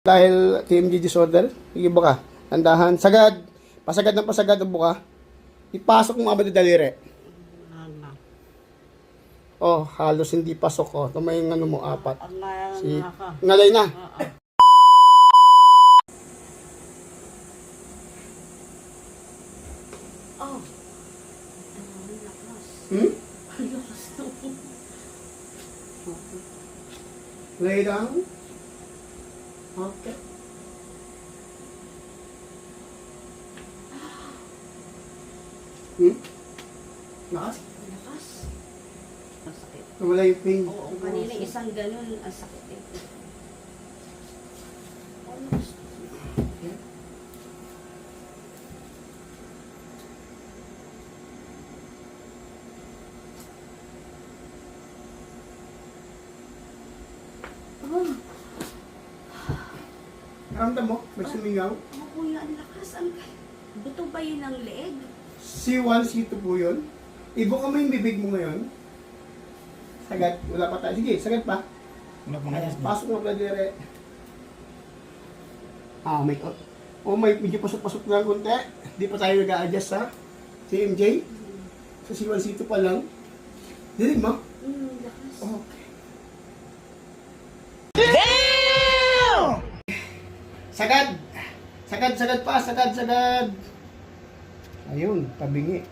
Dahil TMG disorder, sige buka. Tandahan. Sagad. Pasagad ng pasagad ang buka. Ipasok mo abad daliri. Oh, halos hindi pasok oh. Tumay yung ano mo, apat. Si, ngalay na. Oh. Hmm? Lay down. Okay. Hmm? Lakas. Lakas. Ang sakit. Nawala yung pain. Oo, kanina isang ganun, ang sakit eh. Lakas. Oh, Ramdam mo? May sumingaw? oh, kuya, ang lakas. Ang buto ba yun ang leeg? C1, C2 po yun. Ibo ka mo yung bibig mo ngayon. Sagad. Wala pa tayo. Sige, sagad pa. Wala ayos na. pasok mo pala dire. Ah, may Oh, may medyo pasok-pasok na konti. Hindi pa tayo nag-a-adjust sa CMJ. Sa C1, C2 pa lang. Dinig mo? Hmm, lakas. Okay. Sagad! Sagad, sagad pa, sagad, sagad. Ayun, tabingi.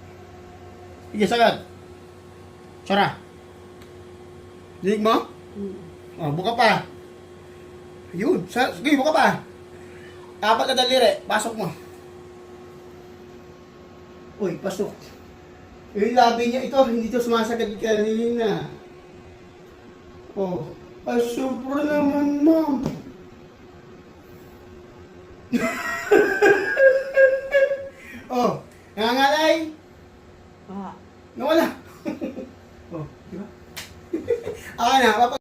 Sige, sagad. Tsara. Dinig mo? Hmm. Oh, buka pa. Ayun, sa, sige, buka pa. Apat na daliri, pasok mo. Uy, pasok. Yung labi niya ito, hindi ito sumasagad kanina. Oh, ay, super naman, ma'am. oh, nangangalay. Ah, Nawala. oh, di ba? ah, na,